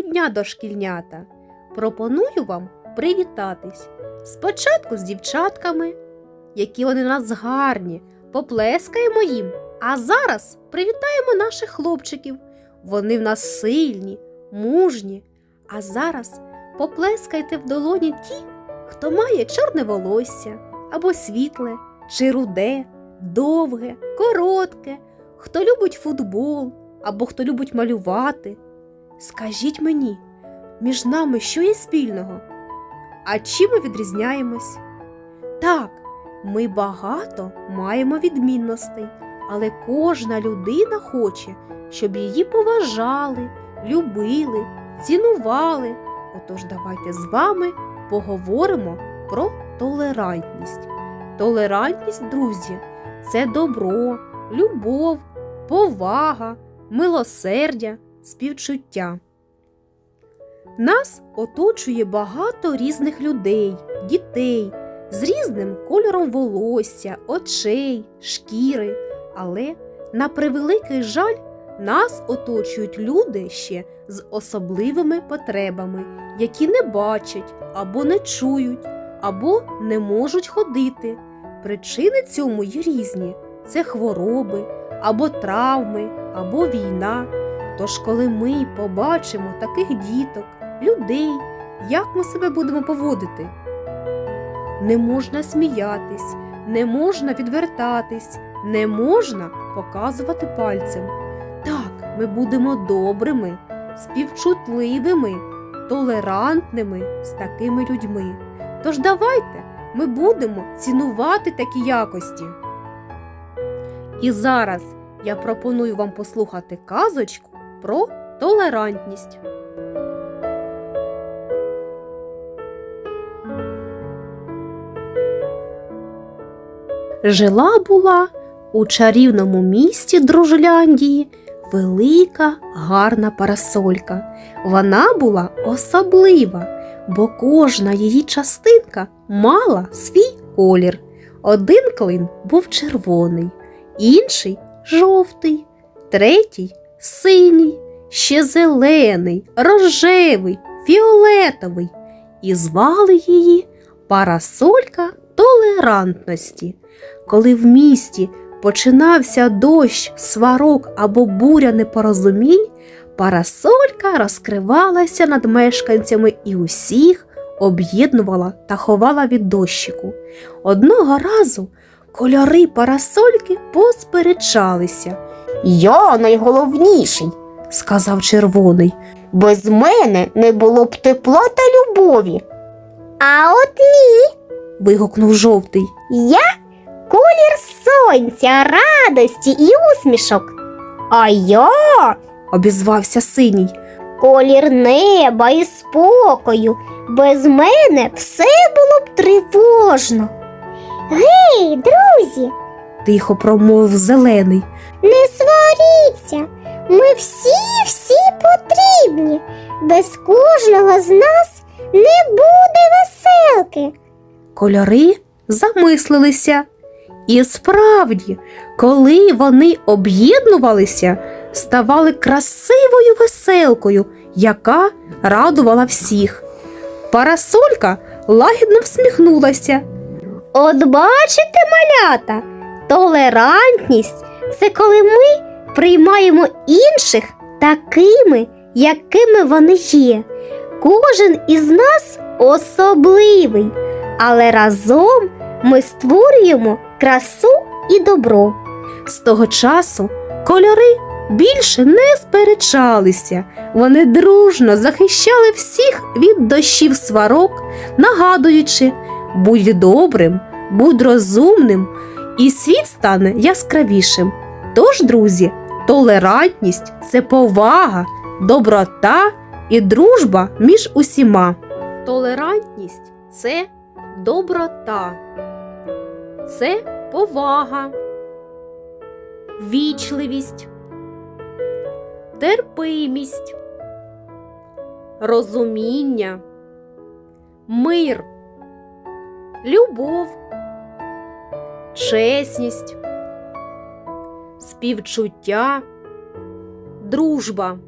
дня, дошкільнята! Пропоную вам привітатись. Спочатку з дівчатками, які вони нас гарні, поплескаємо їм. А зараз привітаємо наших хлопчиків. Вони в нас сильні, мужні. А зараз поплескайте в долоні ті, хто має чорне волосся або світле, чи руде, довге, коротке, хто любить футбол або хто любить малювати. Скажіть мені, між нами що є спільного? А чим ми відрізняємось? Так, ми багато маємо відмінностей, але кожна людина хоче, щоб її поважали, любили, цінували. Отож, давайте з вами поговоримо про толерантність. Толерантність, друзі, це добро, любов, повага, милосердя, співчуття. Нас оточує багато різних людей, дітей з різним кольором волосся, очей, шкіри. Але, на превеликий жаль, нас оточують люди ще з особливими потребами, які не бачать або не чують, або не можуть ходити. Причини цьому є різні: це хвороби, або травми, або війна. Тож, коли ми побачимо таких діток, людей, як ми себе будемо поводити? Не можна сміятись, не можна відвертатись, не можна показувати пальцем. Так, ми будемо добрими, співчутливими, толерантними з такими людьми. Тож давайте ми будемо цінувати такі якості. І зараз я пропоную вам послухати казочку про толерантність. Жила була у чарівному місті Дружляндії велика гарна парасолька. Вона була особлива, бо кожна її частинка мала свій колір. Один клин був червоний, інший жовтий, третій синій, ще зелений, рожевий, фіолетовий. І звали її Парасолька толерантності. Коли в місті починався дощ, сварок або буря непорозумінь, парасолька розкривалася над мешканцями і усіх об'єднувала та ховала від дощику. Одного разу кольори парасольки посперечалися. Я найголовніший, Сказав червоний. без мене не було б тепла та любові. А от ні, вигукнув жовтий. я колір сонця, радості і усмішок. А я Обізвався синій. колір неба і спокою. Без мене все було б тривожно. Гей, друзі, Тихо промовив зелений. Не сваріться. Ми всі всі потрібні. Без кожного з нас не буде веселки. Кольори замислилися. І справді, коли вони об'єднувалися, ставали красивою веселкою, яка радувала всіх. Парасолька лагідно всміхнулася. От бачите, малята, толерантність це коли ми приймаємо інших такими, якими вони є. Кожен із нас особливий, але разом ми створюємо красу і добро. З того часу кольори більше не сперечалися. Вони дружно захищали всіх від дощів сварок, нагадуючи будь добрим, будь розумним, і світ стане яскравішим. Тож, друзі, толерантність це повага, доброта і дружба між усіма. Толерантність це доброта, це повага, вічливість, терпимість, розуміння, мир, любов, чесність, співчуття, дружба.